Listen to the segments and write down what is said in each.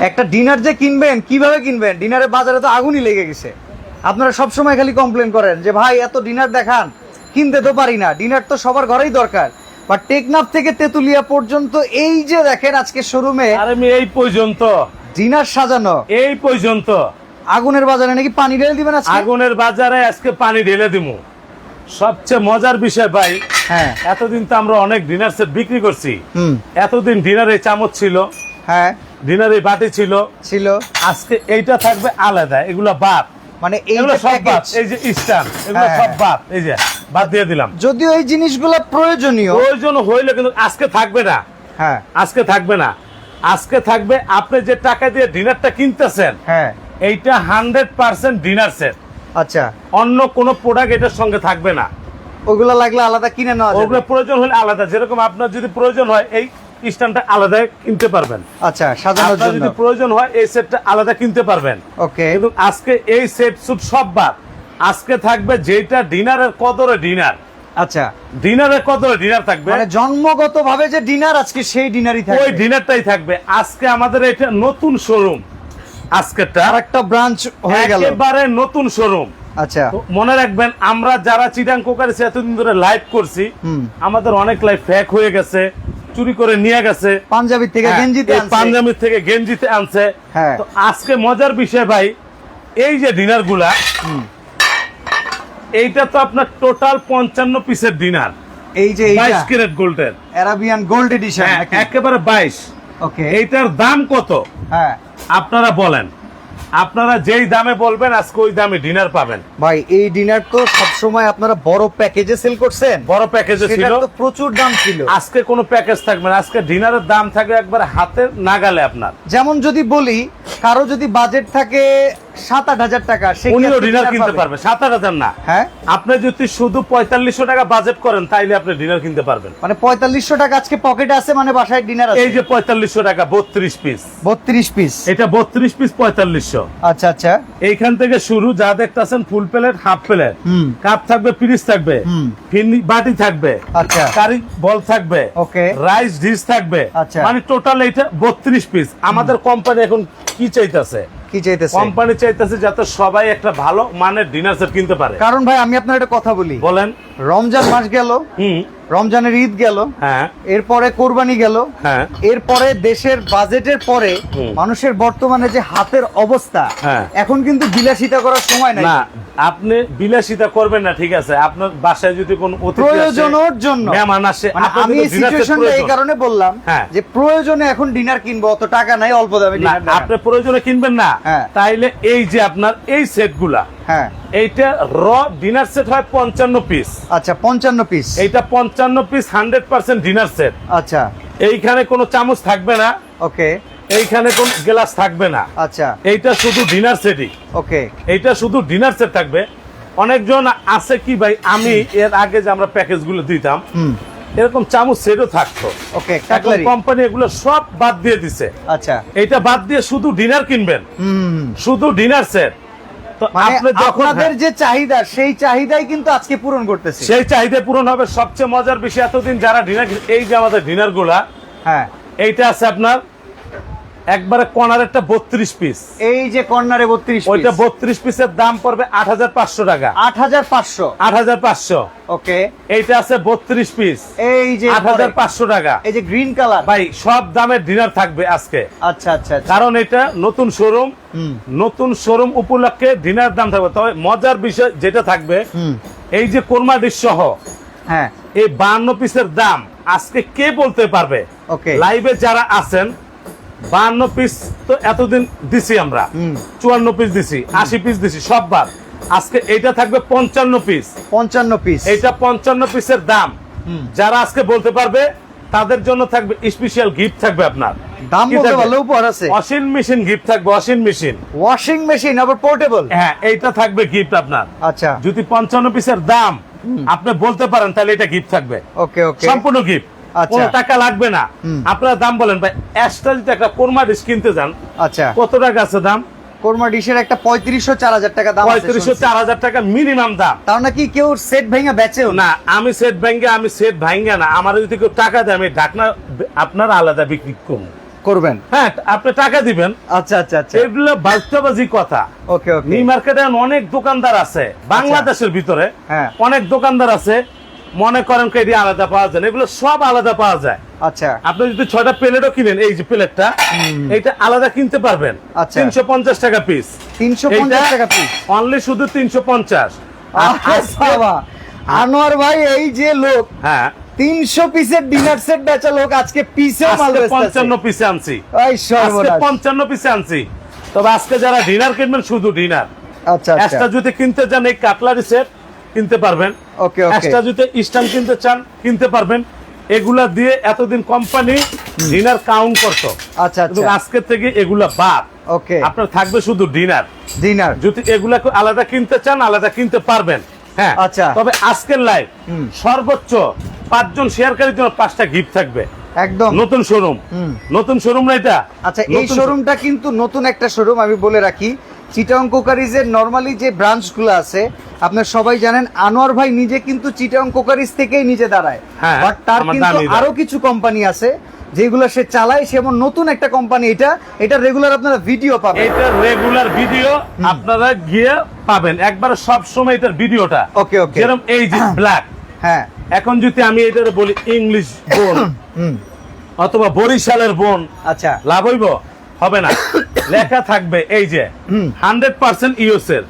একটা ডিনার যে কিনবেন কীভাবে কিনবেন? ডিনারের বাজারে তো আগুনই লেগে গেছে। আপনারা সব সময় খালি কমপ্লেন করেন যে ভাই এত ডিনার দেখান কিনতে তো পারি না। ডিনার তো সবার ঘরেই দরকার। বা টেকনাফ থেকে তেতুলিয়া পর্যন্ত এই যে দেখেন আজকে শোরুমে আর আমি এই পর্যন্ত। ডিনার সাজানো। এই পর্যন্ত। আগুনের বাজারে নাকি পানি ঢেলে দিবেন আজকে? আগুনের বাজারে আজকে পানি ঢেলে দিমু। সবচেয়ে মজার বিষয় ভাই হ্যাঁ। এতদিন তো আমরা অনেক ডিনার সেট বিক্রি করছি। হুম। এতদিন ডিনারে চামচ ছিল। হ্যাঁ। ডিনারে বাটি ছিল। ছিল। আজকে এইটা থাকবে আলাদা এগুলো বাদ। মানে এই যে সব বাদ এই যে স্ট্যান্ড এগুলো হ্যাঁ, সব হ্যাঁ। বাদ এই যে বাদ দিয়ে দিলাম। যদিও এই জিনিসগুলো প্রয়োজনীয়। প্রয়োজন হইলে কিন্তু আজকে থাকবে না। হ্যাঁ। আজকে থাকবে না। আজকে থাকবে আপনি যে টাকা দিয়ে ডিনারটা কিনতেছেন হ্যাঁ। এইটা হান্ড্রেড পার্সেন্ট ডিনার সেট। আচ্ছা। অন্য কোনো প্রোডাক্ট এটার সঙ্গে থাকবে না। ওগুলো লাগলে আলাদা কিনে নেওয়া ওগুলো প্রয়োজন হলে আলাদা। যেরকম আপনার যদি প্রয়োজন হয় এই স্ট্যান্ডটা আলাদা কিনতে পারবেন। আচ্ছা সাজানোর জন্য। যদি প্রয়োজন হয় এই সেটটা আলাদা কিনতে পারবেন। ওকে। কিন্তু আজকে এই সেট সুট সব বাদ আজকে থাকবে যেটা ডিনারের কদরে ডিনার। আচ্ছা। ডিনারের কদরে ডিনার থাকবে। মানে জন্মগত ভাবে যে ডিনার আজকে সেই ডিনারই থাকবে। ওই ডিনারটাই থাকবে। আজকে আমাদের এটা নতুন শোরুম আজকেরটা আর একটা ব্রাঞ্চ হয়ে গেল। একেবারে নতুন শোরুম আচ্ছা। মনে রাখবেন আমরা যারা চিটাং কোকারিছি এতদিন ধরে লাইভ করছি আমাদের অনেক লাইভ ফ্যাক হয়ে গেছে। চুরি করে নিয়ে গেছে। পাঞ্জাবি থেকে হ্যাঁ, গেঞ্জিতে পাঞ্জাবি থেকে গেঞ্জিতে আনছে। হ্যাঁ। তো আজকে মজার বিষয় ভাই এই যে ডিনারগুলা এইটা তো আপনার টোটাল পঞ্চান্ন পিসের ডিনার এই যে বাইশ ক্যারেট গোল্ডের অ্যারাবিয়ান গোল্ড এডিশন একেবারে বাইশ। ওকে এইটার দাম কত? হ্যাঁ। আপনারা বলেন। আপনারা যেই দামে বলবেন আজকে ওই দামে ডিনার পাবেন। ভাই এই ডিনার তো সব সময় আপনারা বড় প্যাকেজে সেল করছেন। বড় প্যাকেজে ছিল সেটার তো প্রচুর দাম ছিল। আজকে কোনো প্যাকেজ থাকবে না। আজকে ডিনারের দাম থাকবে একবার হাতের নাগালে আপনার। যেমন যদি বলি কারও যদি বাজেট থাকে সাত আট হাজার টাকা উনিও ডিনার কিনতে পারবে। সাত আট হাজার না। হ্যাঁ? আপনি যদি শুধু পঁয়তাল্লিশশো টাকা বাজেট করেন তাইলে আপনি ডিনার কিনতে পারবেন। মানে পঁয়তাল্লিশশো টাকা আজকে পকেটে আছে মানে বাসায় ডিনার এই যে পঁয়তাল্লিশশো টাকা বত্রিশ পিস বত্রিশ পিস এটা বত্রিশ পিস পঁয়তাল্লিশশো। আচ্ছা আচ্ছা। এইখান থেকে শুরু যা দেখতেছেন ফুল প্লেট হাফ প্লেট হুম। কাপ থাকবে পিরিচ থাকবে। বাটি থাকবে। আচ্ছা। কারি বল থাকবে। ওকে। রাইস ডিশ থাকবে। আচ্ছা। মানে টোটাল এটা বত্রিশ পিস আমাদের কোম্পানি এখন কি চাইতেছে? কি চাইতেছে? কোম্পানি চাইতেছে যাতে সবাই একটা ভালো মানের ডিনার সেট কিনতে পারে। কারণ ভাই আমি আপনার একটা কথা বলি। বলেন। রমজান মাস গেল রমজানের ঈদ গেল হ্যাঁ। এরপরে কোরবানি গেল হ্যাঁ। এরপরে দেশের বাজেটের পরে মানুষের বর্তমানে যে হাতের অবস্থা হ্যাঁ। এখন কিন্তু বিলাসিতা করার সময় নাই। না আপনি বিলাসিতা করবেন না ঠিক আছে। আপনার বাসায় যদি কোন প্রয়োজনের জন্য। মেহমান আসে মানে আমি এই সিচুয়েশনটা এই কারণে বললাম হ্যাঁ। যে প্রয়োজনে এখন ডিনার কিনবো অত টাকা নাই অল্প দামে না আপনি প্রয়োজনে কিনবেন না। তাইলে এই যে আপনার এই সেটগুলা হ্যাঁ। এইটা র ডিনার সেট হয় পঞ্চান্ন পিস আচ্ছা পঞ্চান্ন পিস এইটা পঞ্চান্ন piece hundred percent dinner set আচ্ছা। এইখানে কোনো চামচ থাকবে না। ওকে। এইখানে কোন গ্লাস থাকবে না। আচ্ছা। এইটা শুধু ডিনার সেটই ওকে। এইটা শুধু ডিনার সেট থাকবে। অনেকজন আছে কি ভাই আমি এর আগে যে আমরা প্যাকেজগুলো দিতাম হুম। এরকম চামচ সেটও থাকতো। ওকে এখন কোম্পানি এগুলো সব বাদ দিয়ে দিছে। আচ্ছা। এইটা বাদ দিয়ে শুধু ডিনার কিনবেন। হুম। শুধু ডিনার সেট আপনাদের যে চাহিদা সেই চাহিদাই কিন্তু আজকে পূরণ করতেছে। সেই চাহিদা পূরণ হবে। সবচেয়ে মজার বিষয় এতদিন যারা ডিনার এই যে আমাদের ডিনারগুলা হ্যাঁ। এইটা আছে আপনার একবারে কর্নারেরটা বত্রিশ পিস এই যে কর্নারে বত্রিশ ওইটা বত্রিশ পিসের দাম পড়বে আট হাজার পাঁচশো টাকা। আট হাজার পাঁচশো। আট হাজার পাঁচশো। ওকে। এইটা আছে বত্রিশ পিস এই যে আট হাজার পাঁচশো টাকা। এই যে গ্রিন কালার ভাই সব দামের ডিনার থাকবে আজকে। আচ্ছা আচ্ছা আচ্ছা। কারণ এটা নতুন শোরুম নতুন শোরুম উপলক্ষে ডিনার দাম থাকবে। তবে মজার বিষয় যেটা থাকবে এই যে কোরমা ডিশ সহ হ্যাঁ। এই বান্ন পিসের দাম আজকে কে বলতে পারবে? ওকে। লাইভে যারা আছেন বান্ন পিস তো এতদিন দিছি আমরা। চুয়ান্ন পিস দিছি আশি পিস দিছি সব বাদ আজকে এইটা থাকবে পঞ্চান্ন পিস পঞ্চান্ন পিস এইটা পঞ্চান্ন পিসের দাম। যারা আজকে বলতে পারবে তাদের জন্য থাকবে স্পেশাল গিফট থাকবে আপনার। দাম বলতে থাকবে? উপহার আছে। ওয়াশিং মেশিন গিফট থাকবে ওয়াশিং মেশিন ওয়াশিং মেশিন আবার পোর্টেবল হ্যাঁ এইটা থাকবে গিফট আপনার। আচ্ছা। যদি পঞ্চান্ন পিসের দাম আপনি বলতে পারেন তাহলে এটা গিফট থাকবে। ওকে ওকে সম্পূর্ণ গিফট। কোনো টাকা লাগবে না। আপনারা দাম বলেন ভাই এক্সট্রা যদি একটা কোরমা ডিশ কিনতে যান। আচ্ছা। কত টাকা আছে দাম? কোরমা ডিশের একটা পঁয়ত্রিশশো চার হাজার টাকা দাম পঁয়ত্রিশশো চার হাজার টাকা মিনিমাম দাম। তাও নাকি কেউ সেট ভেঙে বেচেও? না আমি সেট ব্যাংকে আমি সেট ভাঙ্গা না। আমার যদি কেউ টাকা দেয় আমি ঢাকনা আপনার আলাদা বিক্রি করব। করবেন? হ্যাঁ আপনি টাকা দিবেন। আচ্ছা আচ্ছা আচ্ছা। এগুলো বাস্তবাজি কথা। ওকে ওকে। নিউ মার্কেটে অনেক দোকানদার আছে। বাংলাদেশের ভিতরে হ্যাঁ। অনেক দোকানদার আছে। মনে করেন এটি আলাদা পাওয়া যায় না। এগুলো সব আলাদা পাওয়া যায়। আচ্ছা। আপনি যদি ছয়টা প্লেটও কিনেন এই যে প্লেটটা এটা আলাদা কিনতে পারবেন। আচ্ছা। তিনশো পঞ্চাশ টাকা পিস তিনশো পঞ্চাশ টাকা পিস অনলি শুধু তিনশো পঞ্চাশ। আনোয়ার ভাই এই যে লোক হ্যাঁ। তিনশো পিসের ডিনার সেট বেচা লোক আজকে পিসেও মাল পঞ্চান্ন পিসে আনছি। পঞ্চান্ন পিসে আনছি। তবে আজকে যারা ডিনার কিনবেন শুধু ডিনার আচ্ছা আচ্ছা। এক্সট্রা যদি কিনতে চান এই কাটলারি সেট কিনতে পারবেন। ওকে ওকে। এক্সট্রা যদি স্ট্যান্ড কিনতে চান কিনতে পারবেন। এগুলা দিয়ে এতদিন কোম্পানি ডিনার কাউন্ট করতো। আচ্ছা আচ্ছা। আজকে থেকে এগুলা বাদ। ওকে। আপনার থাকবে শুধু ডিনার। ডিনার। যদি এগুলা আলাদা কিনতে চান আলাদা কিনতে পারবেন। হ্যাঁ। আচ্ছা। তবে আজকের লাইভ। সর্বোচ্চ পাঁচজন শেয়ারকারীর জন্য পাঁচটা গিফট থাকবে। একদম। নতুন শোরুম নতুন শোরুম না এটা? আচ্ছা এই শোরুমটা কিন্তু নতুন একটা শোরুম আমি বলে রাখি। চিটাং কোকারিজের নর্মালি যে ব্রাঞ্চগুলো আছে আপনার সবাই জানেন আনোয়ার ভাই নিজে কিন্তু চিটাং কোকারিজ থেকেই নিজে দাঁড়ায়। হ্যাঁ, বাট তার কিন্তু আরও কিছু কোম্পানি আছে যেগুলো সে চালায় সেমন নতুন একটা কোম্পানি এটা এটা রেগুলার আপনারা ভিডিও পাবেন। এটা রেগুলার ভিডিও আপনারা গিয়ে পাবেন। একবার সব সময় এটার ভিডিওটা ওকে ওকে যেরকম এই যে ব্ল্যাক হ্যাঁ। এখন যদি আমি এটার বলি ইংলিশ বোন হুম। অথবা বরিশালের বোন আচ্ছা। লাভ হইব? হবে না। লেখা থাকবে এই যে হান্ড্রেড পার্সেন্ট ইউএস এর।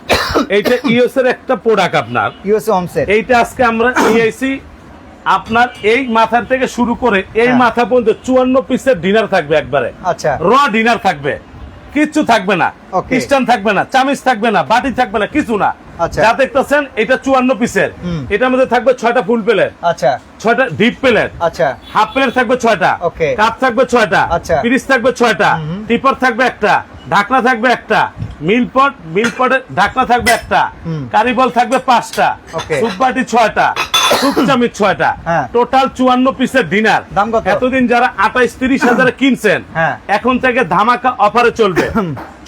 এইটা ইউএস এর একটা প্রোডাক্ট আপনার। ইউএসএ অনসেট এইটা আজকে আমরা ইআইসি আপনার এই মাথার থেকে শুরু করে এই হ্যাঁ। মাথা পর্যন্ত চুয়ান্ন পিসের ডিনার থাকবে একবারে। আচ্ছা। র ডিনার থাকবে। কিচ্ছু থাকবে না. খ্রিস্টান থাকবে না চামিচ থাকবে না বাটি থাকবে না কিছু না। যা দেখতেছেন এটা চুয়ান্ন পিসের এটার মধ্যে থাকবে ছয়টা ফুল প্লেট আচ্ছা। ছয়টা ডিপ প্লেট আচ্ছা। হাফ প্লেট থাকবে ছয়টা. কাপ থাকবে ছয়টা। আচ্ছা। থাকবে ছয়টা। হুম। টিপার থাকবে একটা। ঢাকনা থাকবে একটা। মিল পট মিল পটের ঢাকনা থাকবে একটা। কারিবল থাকবে পাঁচটা. সুপ বাটি ছয়টা। সুপ চামিচ ছয়টা। হ্যাঁ। টোটাল চুয়ান্ন পিসের ডিনার এতদিন যারা আঠাইশ তিরিশ হাজারে কিনছেন হ্যাঁ। এখন থেকে ধামাকা অফারে চলবে।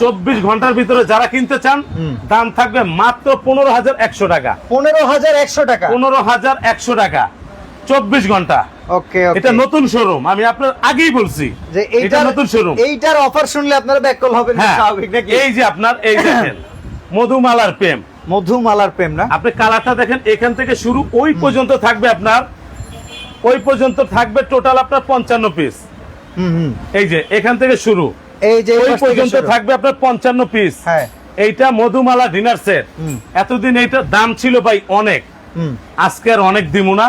চব্বিশ ঘণ্টার ভিতরে যারা কিনতে চান দাম থাকবে মাত্র পনেরো হাজার একশো টাকা। পনেরো হাজার একশো টাকা? পনেরো হাজার একশো টাকা। চব্বিশ ঘণ্টা। ওকে এটা নতুন শোরুম আমি আপনার আগেই বলছি যে এটা নতুন শোরুম এইটার অফার শুনলে আপনারা ব্যাককল হবেন হ্যাঁ। স্বাভাবিক নাকি? এই যে আপনার এই দেখেন। মধুমালার প্রেম। মধুমালার প্রেম না? আপনি কালারটা দেখেন এখান থেকে শুরু ওই পর্যন্ত থাকবে আপনার ওই পর্যন্ত থাকবে টোটাল আপনার পঞ্চান্ন পিস এই যে এখান থেকে শুরু। এই যে ওই পর্যন্ত থাকবে আপনার পঞ্চান্ন পিস হ্যাঁ। এইটা মধুমালা ডিনার সেট এতদিন এইটার দাম ছিল ভাই অনেক। হুম। আজকে আর অনেক দিমু না।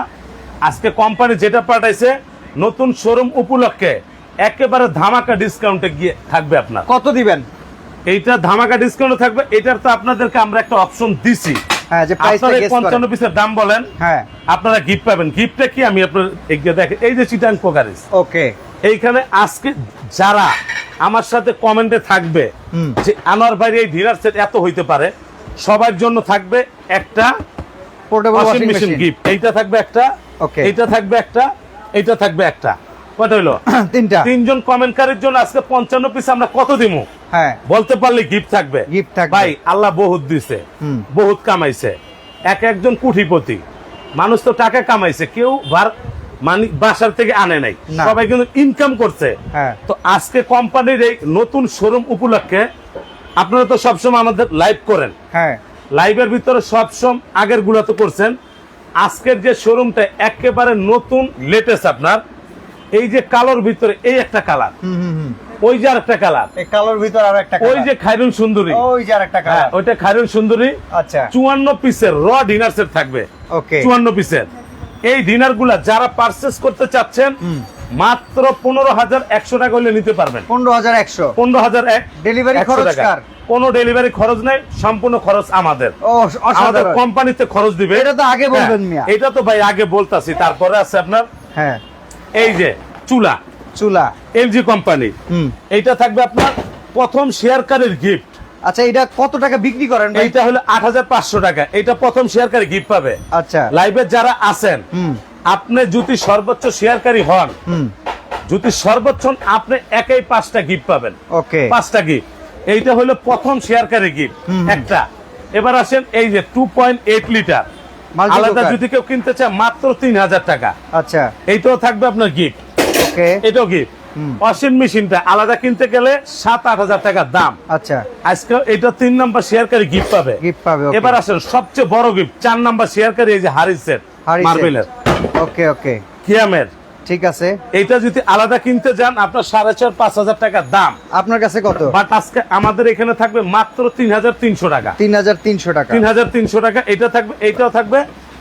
আজকে কোম্পানি যেটা পাঠাইছে নতুন শোরুম উপলক্ষে একেবারে ধামাকা ডিসকাউন্টে গিয়ে থাকবে আপনার। কত দিবেন? এইটা ধামাকা ডিসকাউন্ট থাকবে। এটার তো আপনাদেরকে আমরা একটা অপশন দিছি। হ্যাঁ যে প্রাইসটা আপনারা গেস পঞ্চান্ন করেন পিসের দাম বলেন হ্যাঁ। আপনারা গিফট পাবেন। গিফটটা কি? আমি আপনার এগিয়ে দেখেন এই যে চিটাং পোকারিস। ওকে এইখানে আজকে যারা আমার সাথে কমেন্টে থাকবে যে আমার বাইরে এই ডিনার সেট এত হইতে পারে সবার জন্য থাকবে একটা portable washing washing machine machine gift এইটা থাকবে একটা Okay. এইটা থাকবে একটা এইটা থাকবে একটা। কত তিনটা। তিনজন কমেন্টকারীর জন্য আজকে পঞ্চান্ন পিস আমরা কত দিমু? হ্যাঁ। বলতে পারলে গিফট থাকবে। গিফট থাকবে। ভাই আল্লাহ বহুত দিছে বহুত কামাইছে। এক একজন কুঠিপতি মানুষ তো টাকা কামাইছে কেউ বার মানে বাসার থেকে আনে নাই। সবাই কিন্তু ইনকাম করছে। হ্যাঁ। তো আজকে কোম্পানির এই নতুন শোরুম উপলক্ষে আপনারা তো সবসময় আমাদের লাইভ করেন। হ্যাঁ। লাইভের ভিতরে সবসময় আগেরগুলা তো করছেন। আজকের যে শোরুমটা একেবারে নতুন লেটেস্ট আপনার। এই যে কালোর ভিতরে এই একটা কালার ওই যে আরেকটা কালার। এই কালোর ভিতর আর একটা ওই যে খাইরুন সুন্দরী। ওই যে আরেকটা হ্যাঁ কালার। ওইটা খাইরুন সুন্দরী। আচ্ছা। চুয়ান্ন পিসের র ডিনার সেট থাকবে। ওকে। চুয়ান্ন পিসের। এই ডিনারগুলা যারা পারচেস করতে চাচ্ছেন মাত্র পনেরো হাজার একশো টাকা হলে নিতে পারবেন। পনেরো হাজার একশো। পনেরো হাজার এক একশো খরচ কার? কোনো ডেলিভারি খরচ নেই সম্পূর্ণ খরচ আমাদের। আমাদের কোম্পানিতে খরচ দিবে। এটা তো আগে বলবেন হ্যাঁ, মিয়া। এটা তো ভাই আগে বলতাছি তারপরে আছে আপনার। হ্যাঁ। এই যে চুলা। চুলা। LG company. এইটা থাকবে আপনার প্রথম শেয়ারকারীর গিফট আচ্ছা এটা কত টাকা বিক্রি করেন এইটা হলো আট পাঁচশো টাকা। এটা প্রথম শেয়ারকারী গিফট পাবে। আচ্ছা। লাইভে যারা আছেন আপনি যদি সর্বোচ্চ শেয়ারকারী হন যদি সর্বোচ্চ আপনি একাই পাঁচটা গিফট পাবেন। ওকে। পাঁচটা গিফট এইটা হলো প্রথম শেয়ারকারী গিফট একটা। এবার আসেন এই যে টু পয়েন্ট এইট লিটার আলাদা যদি কেউ কিনতে চায় মাত্র তিন হাজার টাকা। আচ্ছা। এইটাও থাকবে আপনার গিফট ওকে এটাও গিফট ওয়াশিং মেশিনটা আলাদা কিনতে গেলে সাত আট হাজার টাকার দাম। আচ্ছা। আজকে এটা তিন নাম্বার শেয়ারকারী গিফট পাবে। গিফট পাবে এবার আসেন সবচেয়ে বড় গিফট চার নাম্বার শেয়ারকারী এই যে হারিসের হাড়ি মার্বেলের ওকে ওকে কিয়ামের ঠিক আছে। এইটা যদি আলাদা কিনতে যান আপনার সাড়ে চার পাঁচ হাজার টাকার দাম। আপনার কাছে কত? বাট আজকে আমাদের এখানে থাকবে মাত্র তিন হাজার তিনশো টাকা। তিন হাজার তিনশো টাকা। তিন হাজার তিনশো টাকা এটা থাকবে এটাও থাকবে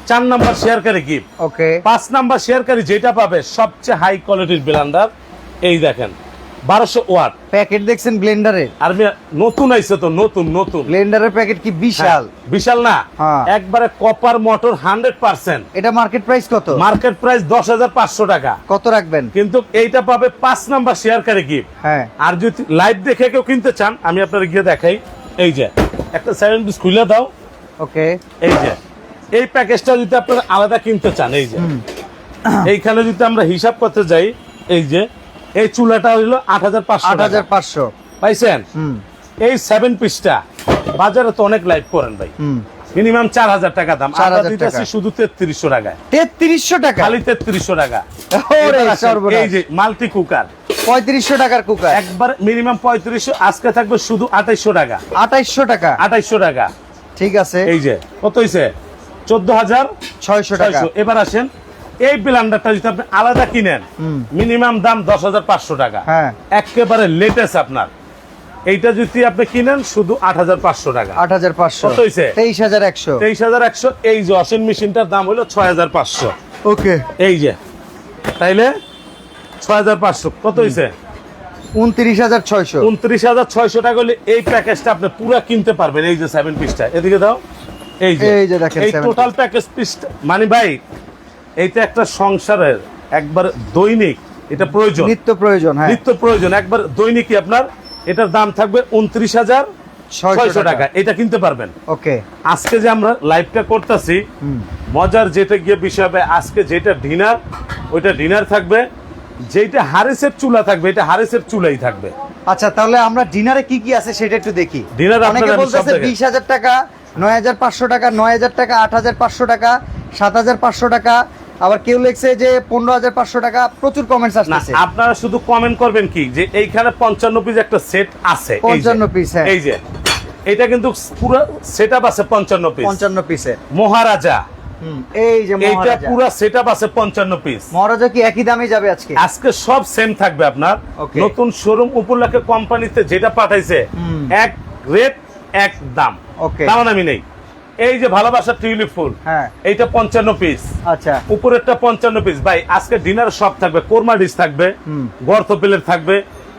চার নাম্বার শেয়ারকারী গিফট ওকে পাঁচ নাম্বার শেয়ারকারী যেটা পাবে সবচেয়ে হাই কোয়ালিটির ব্লেন্ডার এই দেখেন বারোশো ওয়াট প্যাকেট দেখছেন ব্লেন্ডারের আর নতুন আইছে তো নতুন নতুন। ব্লেন্ডারের প্যাকেট কি বিশাল? হ্যাঁ, বিশাল না? হ্যাঁ। একবারে কপার মোটর হান্ড্রেড পার্সেন্ট এটা মার্কেট প্রাইস কত? মার্কেট প্রাইস দশ হাজার পাঁচশো টাকা। কত রাখবেন? কিন্তু এইটা পাবে পাঁচ নাম্বার শেয়ারকারী গিফট হ্যাঁ। আর যদি লাইভ দেখে কেউ কিনতে চান আমি আপনার গিয়ে দেখাই। এই যে একটা পিস খুলে দাও। ওকে এই যে এই প্যাকেজটা যদি আপনারা আলাদা কিনতে চান এই যে। এইখানে যদি আমরা হিসাব করতে যাই এই যে এই চুলাটা হইল আট হাজার পাঁচশো আট হাজার পাঁচশো। পাইছেন? এই সেভেন পিসটা বাজারে তো অনেক লাইভ করেন ভাই। মিনিমাম চার হাজার টাকা দাম। 4,000 আমরা দিতেছি টাকা। শুধু তেত্রিশশো টাকায়। তেত্রিশশো টাকা? খালি তেত্রিশশো টাকা। এই যে মাল্টি কুকার পঁয়ত্রিশশো টাকার কুকার একবার মিনিমাম পঁয়ত্রিশশো আজকে থাকবে শুধু আঠাইশশো টাকা। আঠাইশশো টাকা। আঠাইশশো টাকা। ঠিক আছে। এই যে কত হয়েছে চোদ্দ হাজার ছয়শো টাকা। এবার আসেন এই ব্লেন্ডারটা যদি আপনি আলাদা কিনেন মিনিমাম দাম দশ হাজার পাঁচশো টাকা। হ্যাঁ। একেবারে লেটেস্ট আপনার। এইটা যদি আপনি কিনেন শুধু আট হাজার পাঁচশো টাকা। আট হাজার পাঁচশো। কত হইছে? তেইশ হাজার একশো। তেইশ হাজার একশো এই যে ওয়াশিং মেশিনটার দাম হলো ছয় হাজার পাঁচশো। ওকে। এই যে তাইলে ছয় হাজার পাঁচশো। কত হয়েছে উনত্রিশ হাজার ছয়শো। উনত্রিশ হাজার ছয়শো টাকা হলে এই প্যাকেজটা আপনি পুরো কিনতে পারবেন এই যে সেভেন পিসটা এদিকে দাও। এই যে এই যে দেখেন এই টোটাল প্যাকেজ পিসটা মানে ভাই এইটা একটা সংসারের একবার দৈনিক এটা প্রয়োজন। নিত্য প্রয়োজন হ্যাঁ। নিত্য প্রয়োজন একবার দৈনিকই আপনার এটার দাম থাকবে উনত্রিশ হাজার ছয়শো টাকা। এটা কিনতে পারবেন। ওকে। আজকে যে আমরা লাইভটা করতেছি মজার যেটা গিয়ে বিষয় হবে আজকে যেটা ডিনার ওইটা ডিনার থাকবে যেটা হারিসের চুলা থাকবে এটা হারিসের চুলাই থাকবে। আচ্ছা তাহলে আমরা ডিনারে কি কি আছে সেটা একটু দেখি। ডিনার অনেকে বলতেছে বিশ হাজার টাকা নয় হাজার পাঁচশো টাকা নয় হাজার টাকা আট হাজার পাঁচশো টাকা সাত হাজার পাঁচশো টাকা। আবার কেউ লিখছে যে পনেরো হাজার পাঁচশো টাকা প্রচুর কমেন্টস না আসতেছে। আপনারা শুধু কমেন্ট করবেন কি? যে এইখানে পঞ্চান্ন পিস একটা সেট আছে 55 piece, হ্যাঁ। এই যে। এটা কিন্তু পুরো সেট আপ আছে পঞ্চান্ন পিস পঞ্চান্ন পিসের মহারাজা। এই যে এইটা মহারাজা। পুরো সেট আছে পঞ্চান্ন পিস মহারাজা কি একই দামে যাবে আজকে? আজকে সব সেম থাকবে আপনার। নতুন শোরুম উপলক্ষে কোম্পানিতে যেটা পাঠাইছে এক রেট এক দাম। নেই। এই যে ভালোবাসা টিউলিপ ফুল হ্যাঁ। এইটা পঞ্চান্ন পিস আচ্ছা। উপরেরটা পঞ্চান্ন পিস ভাই আজকে ডিনার সব থাকবে কোরমা ডিশ থাকবে গর্ত প্লেট থাকবে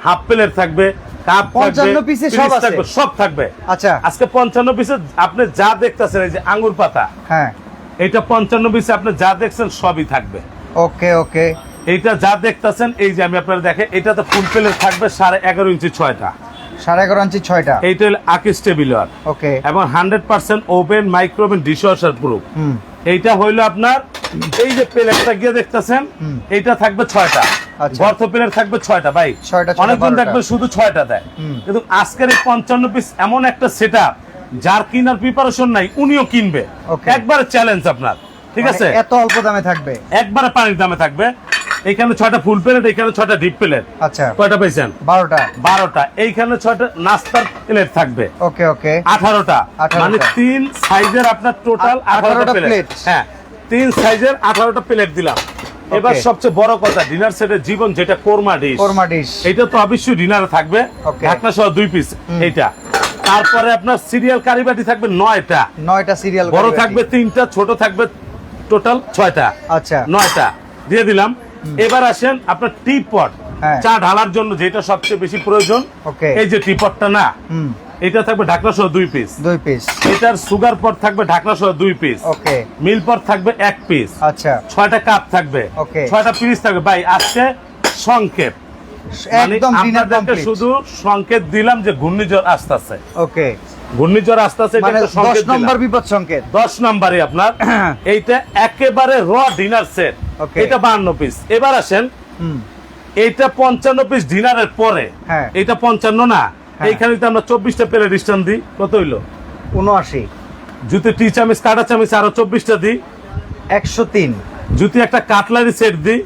হাফ প্লেট থাকবে কাপ 55 সব আছে? সব থাকবে। আচ্ছা। আজকে পঞ্চান্ন পিসে আপনি যা দেখতেছেন এই যে আঙ্গুর পাতা হ্যাঁ। এটা পঞ্চান্ন পিসে আপনি যা দেখছেন সবই থাকবে। ওকে ওকে। এইটা যা দেখতেছেন এই যে আমি আপনার দেখে এটাতে ফুল প্লেট থাকবে সাড়ে এগারো ইঞ্চি ছয়টা। সাড়ে এগারো ইঞ্চি ছয়টা। এইটা হলো আকিস টেবিলার ওকে এবং hundred percent oven micro oven dishwasher proof এইটা হইল আপনার এই যে প্লেটটা গিয়ে দেখতেছেন এইটা থাকবে ছয়টা। আচ্ছা। গর্ত প্লেট থাকবে ছয়টা ভাই। ছয়টা, ছয়টা, অনেকজন বারোটা। দেখবে শুধু ছয়টা দেয়। কিন্তু আজকের এই পঞ্চান্ন পিস এমন একটা সেট যার কিনার প্রিপারেশন নাই উনিও কিনবে. একবারে চ্যালেঞ্জ আপনার। ঠিক মানে আছে? এত অল্প দামে থাকবে। একবারে পানির দামে থাকবে। এখানে ছয়টা ফুল প্লেট এখানে ছয়টা ডিপ প্লেট। আচ্ছা। কয়টা পেয়েছেন বারোটা। বারোটা। এইখানে ছয়টা নাস্তার প্লেট থাকবে। ওকে ওকে। আঠারোটা। মানে তিন সাইজের আপনার টোটাল আঠারোটা প্লেট। হ্যাঁ তিন সাইজের আঠারোটা প্লেট দিলাম। এবার সবচেয়ে বড় কথা ডিনার সেটের জীবন যেটা কোরমা ডিশ। কোরমা ডিশ। এটা তো অবশ্যই ডিনারে থাকবে। ঢাকনা সহ দুই পিস এইটা। তারপরে আপনার সিরিয়াল কারিবাটি থাকবে নয়টা। নয়টা সিরিয়াল বড় থাকবে তিনটা ছোট থাকবে টোটাল ছয়টা। আচ্ছা। নয়টা। দিয়ে দিলাম। এবার আসেন আপনার টি পট হ্যাঁ। চা ঢালার জন্য যেটা সবচেয়ে বেশি প্রয়োজন এই যে টি পটটা না এটা থাকবে ঢাকনা সহ দুই পিস দুই পিস এটার সুগার পট থাকবে ঢাকনা সহ দুই পিস ওকে মিল পট থাকবে এক পিস আচ্ছা। ছয়টা কাপ থাকবে। Okay. ছয়টা পিস থাকবে। ভাই আজকে সংক্ষেপ। মানে একদম ডিনার আপনাদেরকে শুধু সংকেত দিলাম যে ঘূর্ণিঝড় আসতেছে। ওকে ঘূর্ণিঝড় আসতেছে মানে দশ নম্বর বিপদ সংকেত। দশ নম্বরে আপনার এইটা একেবারে র ডিনার সেট. এটা বান্ন পিস এবার আসেন হুম। এইটা পঞ্চান্ন পিস ডিনারের পরে। হ্যাঁ। এটা পঞ্চান্ন না। হ্যাঁ। এইখানে তো আমরা চব্বিশটা প্লেট ডিস্টান দিই কত হইল? উনআশি। যদি টি চামিচ কাটা চামিচ আরও চব্বিশটা দিই। একশো তিন। যদি একটা কাটলারি সেট দিই।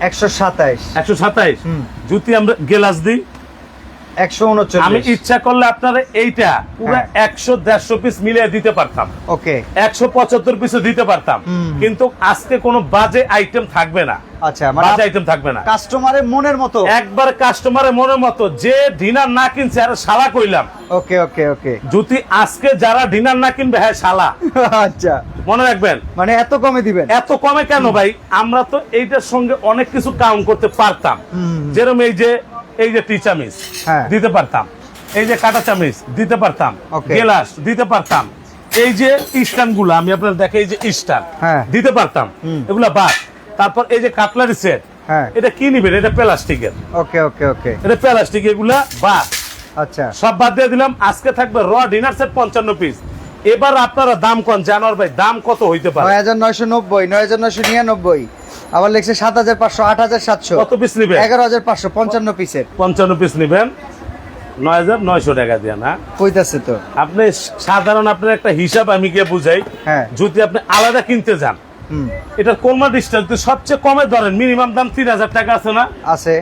একশো সাতাইশ। একশো সাতাইশ। যদি আমরা গেলাস দিই। আমি ইচ্ছা করলে আপনারা এইটা পুরো হ্যাঁ। একশো দেড়শো পিস মিলিয়ে দিতে পারতাম। ওকে। একশো পঁচাত্তর পিসও দিতে পারতাম। কিন্তু আজকে কোনো বাজে আইটেম থাকবে না। আচ্ছা মানে বাজে আইটেম থাকবে না। কাস্টমারের মনের মতো? একবার কাস্টমারের মনের মতো যে ডিনার না কিনছে আর শালা কইলাম। ওকে ওকে ওকে। যদি আজকে যারা ডিনার না কিনবে হ্যাঁ শালা। আচ্ছা। মনে রাখবেন? মানে এত কমে দিবেন? এত কমে কেন ভাই? আমরা তো এইটার সঙ্গে অনেক কিছু কাউন্ট করতে পারতাম। যেরকম এই যে এই যে টি চামিচ হ্যাঁ। দিতে পারতাম। এই যে কাটা চামিচ দিতে পারতাম. গেলাস দিতে পারতাম। এই যে স্টানগুলো আমি আপনার দেখে এই যে স্টান হ্যাঁ। দিতে পারতাম। এগুলা বাদ। তারপর এই যে কাটলারি সেট হ্যাঁ। এটা কি নিবেন? এটা প্লাস্টিকের। ওকে ওকে ওকে। এটা প্লাস্টিক এগুলা বাদ। আচ্ছা। সব বাদ দিয়ে দিলাম আজকে থাকবে র ডিনার সেট পঞ্চান্ন পিস। এবার আপনারা দাম কোন জানোয়ার ভাই দাম কত হইতে পারে? নয় হাজার নয়শো নব্বই নয় হাজার নয়শো নিরানব্বই আবার লিখছে সাত হাজার পাঁচশো আট হাজার সাতশো কত পিস নিবেন? এগারো হাজার পাঁচশো পঞ্চান্ন পিসের পঞ্চান্ন পিস নিবেন। নয় হাজার নয়শো টাকা দিয়ে না কইতাছে তো। আপনি সাধারণ আপনার একটা হিসাব আমি গিয়ে বুঝাই। হ্যাঁ। যদি আপনি আলাদা কিনতে যান হুম। এটার কোরমা ডিসটা যদি সবচেয়ে কমে ধরেন মিনিমাম দাম তিন হাজার টাকা আছে না? আছে।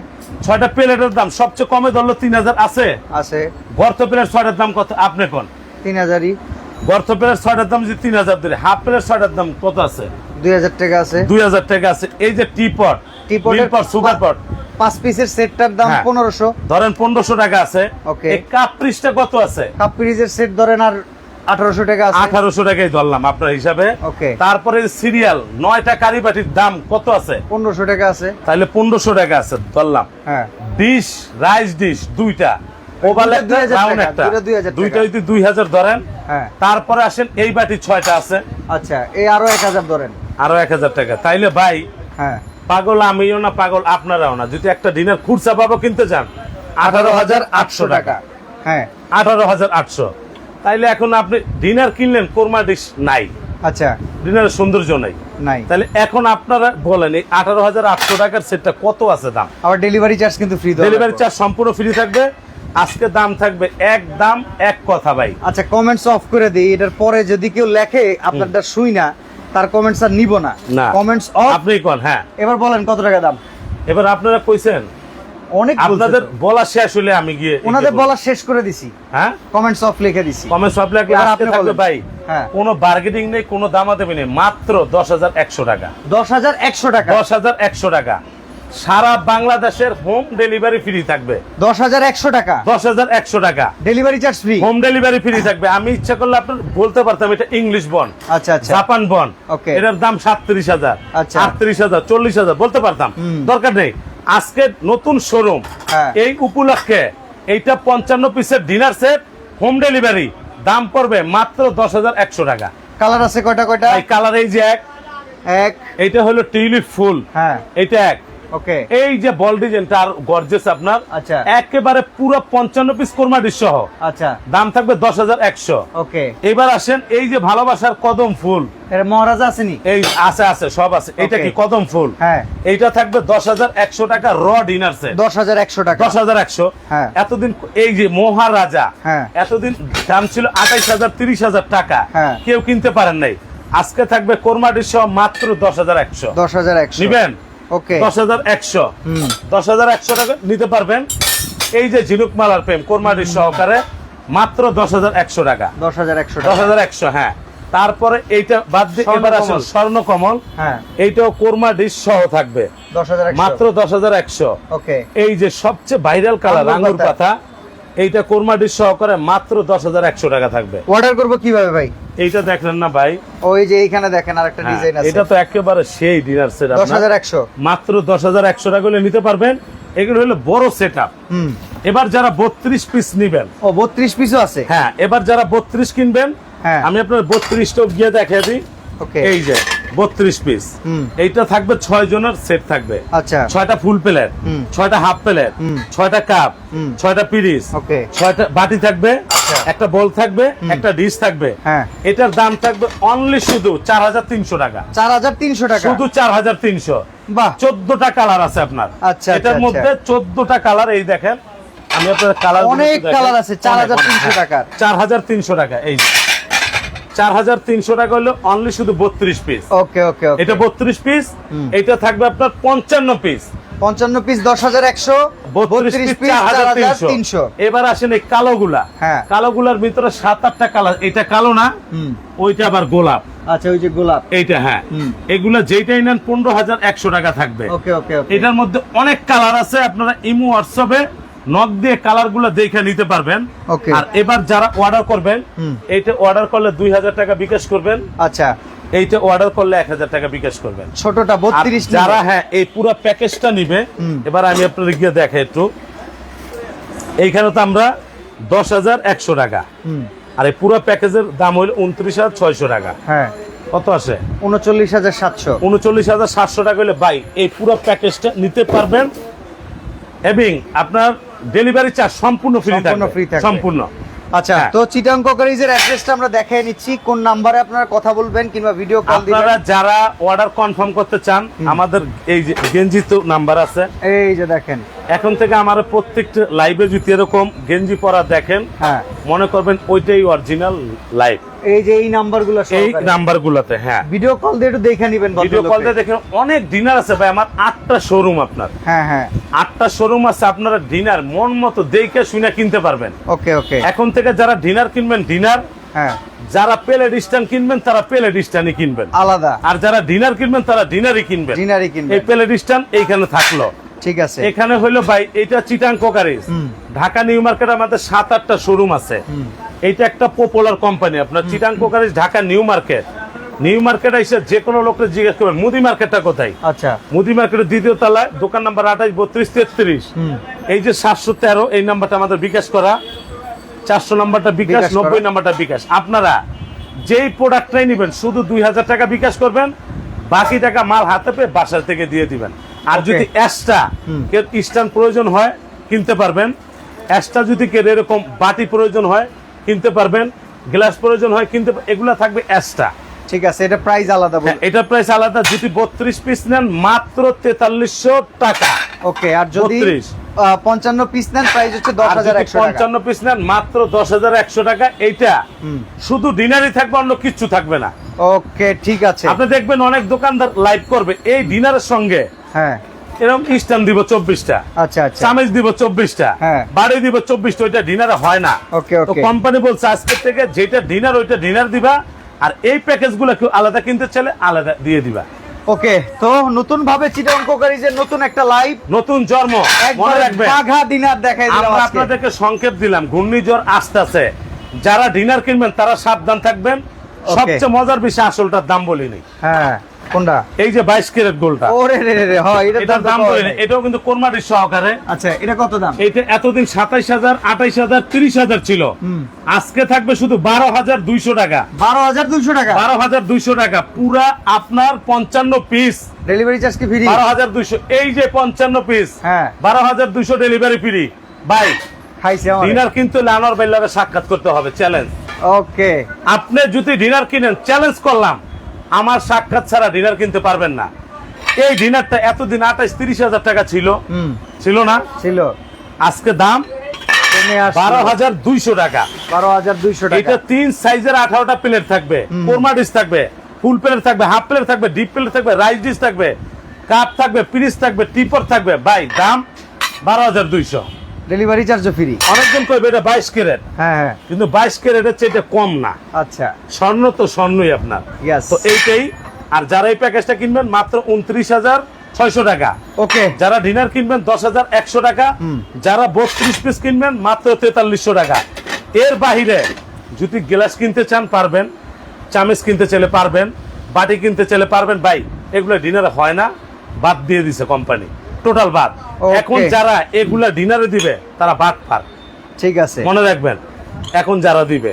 ছয়টা প্লেটের দাম সবচেয়ে কমে ধরলো তিন হাজার আছে? আছে। গর্ত প্লেট ছয়টার দাম কত? আপনি কোন? তিন হাজারই। গর্ত প্লেট ছয়টার দাম যদি তিন হাজার ধরে। হাফ প্লেট ছয়টার দাম কত আছে? দুই হাজার টাকা আছে। দুই হাজার টাকা আছে। এই যে টি পট টি পট সুগার পট। পাঁচ পিসের সেটটার দাম হ্যাঁ। পনেরোশো। ধরেন পনেরোশো টাকা আছে. এই কাপ পিসটা কত আছে? কাপ পিরিজের সেট ধরেন আর আঠারোশো টাকা আছে। আঠারোশো টাকাই ধরলাম আপনার হিসাবে। Okay. তারপরে সিরিয়াল নয়টা কারি বাটির দাম কত আছে? পনেরোশো টাকা আছে। তাহলে পনেরোশো টাকা আছে ধরলাম। হ্যাঁ। ডিশ রাইস ডিশ দুইটা। দুইটা একটা 2000 রাউন্ড একটা। দুইটা 2000 টাকা। দুইটা যদি দুই হাজার ধরেন হ্যাঁ। তারপরে আসেন এই বাটি ছয়টা আছে। আচ্ছা এই আরও এক হাজার ধরেন। আরও এক হাজার টাকা। তাইলে ভাই হ্যাঁ। পাগল আমিও না পাগল আপনারাও না। যদি একটা ডিনার খুরসা পাবো কিনতে হাজার আটশো টাকা। হ্যাঁ। আঠারো হাজার আটশো। তাইলে এখন আপনি ডিনার কিনলেন কোরমা ডিশ নাই। আচ্ছা। ডিনারের সৌন্দর্য নাই। নাই। তাহলে এখন আপনারা বলেন এই আঠারো হাজার আটশো টাকার সেটটা কত আছে দাম? আবার ডেলিভারি চার্জ কিন্তু ফ্রি ডেলিভারি চার্জ সম্পূর্ণ ফ্রি থাকবে। আজকে দাম থাকবে এক দাম এক কথা ভাই। আচ্ছা কমেন্টস অফ করে দিই। এটার পরে যদি কেউ লেখে আপনারটা শুই না তার কমেন্টস আর নিব না। না। কমেন্টস অফ আপনি কোন হ্যাঁ। এবার বলেন কত টাকা দাম? এবার আপনারা কইছেন? অনেক আপনাদের বলা শেষ হলে আমি গিয়ে ওনাদের বলা শেষ করে দিছি। হ্যাঁ? কমেন্টস অফ লিখে দিছি। কমেন্টস অফ আজকে আপনি থাকবে বলেন। ভাই হ্যাঁ। কোনো বার্গেনিং নেই কোনো দামাদামি নেই মাত্র দশ হাজার একশো টাকা। দশ হাজার একশো টাকা। দশ হাজার একশো টাকা। সারা বাংলাদেশের হোম ডেলিভারি ফ্রি থাকবে। দশ হাজার একশো টাকা। দশ হাজার একশো টাকা। Delivery charge free home delivery free থাকবে। আমি ইচ্ছা করলে আপনার বলতে পারতাম এটা ইংলিশ বন আচ্ছা আচ্ছা। জাপান বন Okay. এটার দাম সাতত্রিশ হাজার। আচ্ছা। আটত্রিশ হাজার চল্লিশ হাজার বলতে পারতাম। দরকার নেই। আজকে নতুন শোরুম হ্যাঁ। এই উপলক্ষে এইটা পঞ্চান্ন পিসের ডিনার সেট হোম ডেলিভারি দাম পড়বে মাত্র দশ হাজার একশো টাকা। কালার আছে কয়টা কয়টা? কালার এই যে এক। এক। এইটা হলো টিউলিপ ফুল। হ্যাঁ। এইটা এক। ওকে এই যে বল ডিজাইনটা আর গর্জেস আপনার। আচ্ছা। একেবারে পুরো পঞ্চান্ন পিস কোরমা ডিশ সহ। আচ্ছা। দাম থাকবে দশ হাজার একশো। ওকে এবার আসেন এই যে ভালোবাসার কদম ফুল। এর মহারাজা আসেনি? এই আছে আছে সব আছে। এটা কি কদম ফুল? হ্যাঁ। এইটা থাকবে দশ হাজার একশো টাকা র ডিনার সেট। টাকা। দশ হাজার একশো। হ্যাঁ। এতদিন এই যে মহারাজা হ্যাঁ। এতদিন দাম ছিল আঠাইশ হাজার তিরিশ হাজার টাকা। হ্যাঁ। কেউ কিনতে পারেন নাই। আজকে থাকবে কোরমাডি সহ মাত্র দশ হাজার একশো। দশ হাজার একশো। নিবেন? ওকে দশ হাজার একশো। দশ হাজার একশো টাকা নিতে পারবেন। এই যে ঝিনুক মালার প্রেম কোরমাটির সহকারে মাত্র দশ হাজার একশো টাকা। দশ হাজার একশো দশ হাজার একশো হ্যাঁ। তারপরে এইটা বাদ দিয়ে এবার আসেন স্বর্ণকমল। স্বর্ণ কমল। হ্যাঁ। এইটাও কোরমা ডিশ সহ থাকবে। মাত্র দশ হাজার একশো। এই যে সবচেয়ে ভাইরাল কালার আঙুর পাতা। এইটা কোরমা ডিশ সহকারে মাত্র দশ হাজার একশো টাকা থাকবে। অর্ডার করব কীভাবে ভাই? এইটা দেখলেন না ভাই। ওই যে এইখানে দেখেন আর একটা হ্যাঁ, ডিজাইন আছে। এটা তো একেবারে সেই ডিনার সেট দশ হাজার একশো। মাত্র দশ হাজার একশো টাকা হলে নিতে পারবেন। এগুলো হলো বড় সেট হুম। এবার যারা বত্রিশ পিস নিবেন। ও বত্রিশ পিসও আছে? হ্যাঁ এবার যারা বত্রিশ কিনবেন হ্যাঁ। আমি আপনার বত্রিশটা গিয়ে দেখে দিই। ওকে এই যে বত্রিশ পিস এইটা থাকবে ছয় জনের সেট থাকবে। আচ্ছা। ছয়টা ফুল প্লেট ছয়টা হাফ প্লেট ছয়টা কাপ ছয়টা পিরিস ছয়টা বাটি থাকবে আচ্ছা। একটা বল থাকবে একটা ডিশ থাকবে। হ্যাঁ। এটার দাম থাকবে অনলি শুধু চার হাজার তিনশো টাকা। চার হাজার তিনশো টাকা? শুধু চার হাজার তিনশো। বাহ। চোদ্দটা কালার আছে আপনার। আচ্ছা, এটার আচ্ছা, মধ্যে চোদ্দটা কালার এই দেখেন আমি আপনার কালার অনেক কালার আছে, চার হাজার তিনশো টাকা চার হাজার তিনশো টাকা এই। চার হাজার তিনশো টাকা হলো অনলি শুধু বত্রিশ পিস ওকে ওকে ওকে এটা বত্রিশ পিস এটা থাকবে আপনার পঞ্চান্ন পিস পঞ্চান্ন পিস দশ হাজার একশো বত্রিশ পিস তিনশো। তিনশো। এবার আসেন এই কালোগুলা। হ্যাঁ। কালোগুলার ভিতরে সাত আটটা কালার এটা কালো না হুম। ওইটা আবার গোলাপ। আচ্ছা ওই যে গোলাপ। এইটা হ্যাঁ। এগুলা যেটাই নেন পনেরো হাজার একশো টাকা থাকবে। ওকে ওকে ওকে এটার মধ্যে অনেক কালার আছে আপনারা ইমো হোয়াটসঅ্যাপে নক দিয়ে কালারগুলো দেখে নিতে পারবেন. আর এবার যারা অর্ডার করবেন। এইটা অর্ডার করলে দুই হাজার টাকা বিকাশ করবেন। আচ্ছা। এইটা অর্ডার করলে এক হাজার টাকা বিকাশ করবেন। ছোটটা বত্রিশ যারা হ্যাঁ এই পুরো প্যাকেজটা নিবে। এবার আমি আপনাদের গিয়ে দেখে একটু। এইখানে তো আমরা দশ হাজার একশো টাকা। আর এই পুরো প্যাকেজের দাম হলো উনত্রিশ হাজার ছয়শো টাকা। হ্যাঁ। কত আসে? উনচল্লিশ হাজার সাতশো। উনচল্লিশ হাজার সাতশো টাকা হলে বাই এই পুরো প্যাকেজটা নিতে পারবেন। এবং আপনার ডেলিভারি চার্জ সম্পূর্ণ ফ্রি সম্পূর্ণ থাকবে। free থাকবে। সম্পূর্ণ। আচ্ছা হ্যাঁ। তো চিটাং কোকারিজের অ্যাড্রেসটা আমরা দেখাই নিচ্ছি। কোন নাম্বারে আপনারা কথা বলবেন কিংবা ভিডিও কল দিবেন? আপনারা যারা অর্ডার কনফার্ম করতে চান আমাদের এই যে গেঞ্জি তো নাম্বার আছে। এই যে দেখেন। এখন থেকে আমার প্রত্যেকটা লাইভে যদি এরকম গেঞ্জি পরা দেখেন হ্যাঁ। মনে করবেন ওইটাই অরিজিনাল লাইভ এই যে এই নাম্বারগুলো এই নাম্বার গুলাতে হ্যাঁ। ভিডিও কল দিয়ে একটু দেখে নেবেন ভিডিও কল দিয়ে দেখেন অনেক ডিনার আছে ভাই আমার আটটা শোরুম আপনার। হ্যাঁ হ্যাঁ। আটটা শোরুম আছে আপনারা ডিনার মন মতো দেখে শুনে কিনতে পারবেন। ওকে ওকে। এখন থেকে যারা ডিনার কিনবেন ডিনার হ্যাঁ। যারা পেলে ডিস্টান কিনবেন তারা পেলে ডিস্টানই কিনবেন। আলাদা। আর যারা ডিনার কিনবেন তারা ডিনারই কিনবেন। ডিনারই এই কিনবেন পেলে ডিস্টান এইখানে থাকল। ঠিক আছে। এখানে হইল ভাই এটা Chittagong crockeries Dhaka new market আমাদের সাত আটটা শোরুম আছে। এইটা একটা পপুলার কোম্পানি আপনার Chittagong crockeries Dhaka new market. New market এসে যে কোনো লোককে জিজ্ঞেস করবেন মুদি মার্কেটটা কোথায়? আচ্ছা। মুদি মার্কেটের দ্বিতীয় তলায় দোকান নাম্বার আঠাশ বত্রিশ তেত্রিশ। এই যে সাতশো তেরো এই নাম্বারটা আমাদের বিকাশ করা। চারশো নাম্বারটা বিকাশ নব্বই নাম্বারটা বিকাশ। আপনারা যেই প্রোডাক্টটাই নেবেন শুধু দুই হাজার টাকা বিকাশ করবেন বাকি টাকা মাল হাতে পেয়ে বাসার থেকে দিয়ে দিবেন। আর যদি। কেউ স্ট্যান্ড প্রয়োজন হয় কিনতে পারবেন। এক্সট্রা যদি কেউ এরকম বাটি প্রয়োজন হয় কিনতে পারবেন। গ্লাস প্রয়োজন হয় কিনতে এগুলা থাকবে এক্সট্রা ঠিক আছে এটা প্রাইস আলাদা হ্যাঁ, এটা প্রাইস আলাদা। যদি বত্রিশ পিস নেন মাত্র তেতাল্লিশশো টাকা। ওকে আর যদি 32 পঞ্চান্ন পিস নেন প্রাইস হচ্ছে দশ আর হাজার যদি একশো টাকা। পঞ্চান্ন পিস নেন মাত্র দশ হাজার একশো টাকা। এইটা। শুধু ডিনারই থাকবে অন্য কিচ্ছু থাকবে না। ওকে ঠিক আছে। আপনি দেখবেন অনেক দোকানদার লাইভ করবে। এই ডিনারের সঙ্গে হ্যাঁ। এরকম দিব চব্বিশটা আচ্ছা আচ্ছা। চামেচ দিব চব্বিশটা হ্যাঁ। বাড়ি দিব চব্বিশটা ওইটা ডিনারে হয় না। তো কোম্পানি বলছে আজকের থেকে যেটা ডিনার ওইটা ডিনার দিবা আর এই প্যাকেজগুলো কেউ আলাদা কিনতে চাইলে আলাদা দিয়ে দিবা। ওকে তো নতুন ভাবে চিটাং কোকারিজের নতুন একটা লাইভ নতুন জন্ম মনে রাখবেন বাঘা ডিনার দেখাই দিলাম আমরা। আপনাদেরকে সংক্ষেপ দিলাম ঘূর্ণিঝড় আসতেছে। যারা ডিনার কিনবেন তারা সাবধান থাকবেন। সবচেয়ে মজার বিষয় আসলটার দাম বলিনি। হ্যাঁ। কোনটা? এই যে বাইশ ক্যারেট গোলটা। ওরে রে রে হয় এটার দাম এটাও কিন্তু কোরমাটির সহকারে? আচ্ছা এটা কত দাম? এইটা এতদিন সাতাইশ হাজার আঠাইশ হাজার তিরিশ হাজার ছিল। আজকে থাকবে শুধু বারো হাজার দুইশো টাকা। বারো হাজার দুইশো টাকা? বারো হাজার দুইশো টাকা। পুরা আপনার পঞ্চান্ন পিস ডেলিভারি চার্জ কি ফ্রি বারো হাজার দুইশো এই যে পঞ্চান্ন পিস হ্যাঁ। বারো হাজার দুইশো ডেলিভারি ফ্রি বাই খাইছে আমার ডিনার কিন্তু লানোর বেল্লারে সাক্ষাৎ করতে হবে চ্যালেঞ্জ ওকে আপনি যদি ডিনার কিনেন চ্যালেঞ্জ করলাম। আমার সাক্ষাৎ ছাড়া ডিনার কিনতে পারবেন না। এই ডিনারটা এতদিন আঠাইশ তিরিশ হাজার টাকা ছিল। ছিল না? ছিল। আজকে দাম বারো হাজার দুইশো টাকা। বারো হাজার দুইশো টাকা। এটা তিন সাইজের আঠারোটা প্লেট থাকবে। কোরমা ডিশ থাকবে ফুল প্লেট থাকবে হাফ প্লেট থাকবে ডিপ প্লেট থাকবে রাইস ডিশ থাকবে কাপ থাকবে পিরিস থাকবে টিপর থাকবে। ভাই দাম বারো হাজার দুইশো। ডেলিভারি চার্জও ফ্রি অনেকজন কইবে এটা বাইশ ক্যারেট। হ্যাঁ হ্যাঁ। কিন্তু বাইশ ক্যারেটের চেয়ে এটা কম না। আচ্ছা। স্বর্ণ তো স্বর্ণই আপনার। Yes. তো এইটাই। আর যারা এই প্যাকেজটা কিনবেন মাত্র উনত্রিশ হাজার ছয়শো টাকা। ওকে। যারা ডিনার কিনবেন দশ হাজার একশো টাকা। যারা বত্রিশ পিস কিনবেন মাত্র তেতাল্লিশশো টাকা। এর বাহিরে যদি গ্লাস কিনতে চান পারবেন। চামচ কিনতে চাইলে পারবেন। বাটি কিনতে চাইলে পারবেন। ভাই এগুলো ডিনারে হয় না। বাদ দিয়ে দিছে কোম্পানি টোটাল বাদ এখন যারা এগুলা ডিনারে দিবে তারা বাদ পার ঠিক আছে। মনে রাখবেন এখন যারা দিবে।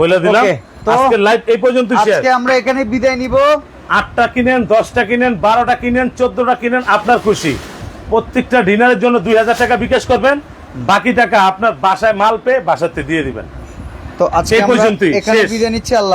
বলে দিলাম। আজকে লাইভ এই পর্যন্ত শেষ। আজকে আমরা এখানে বিদায় নিব। আটটা কিনেন দশটা কিনেন বারোটা কিনেন চোদ্দটা কিনেন আপনার খুশি। প্রত্যেকটা ডিনারের জন্য দুই হাজার টাকা বিকাশ করবেন। বাকি টাকা আপনার বাসায় মাল পেয়ে বাসাতে দিয়ে দিবেন। তো আজকে এখানে বিদায় নিচ্ছি আল্লাহ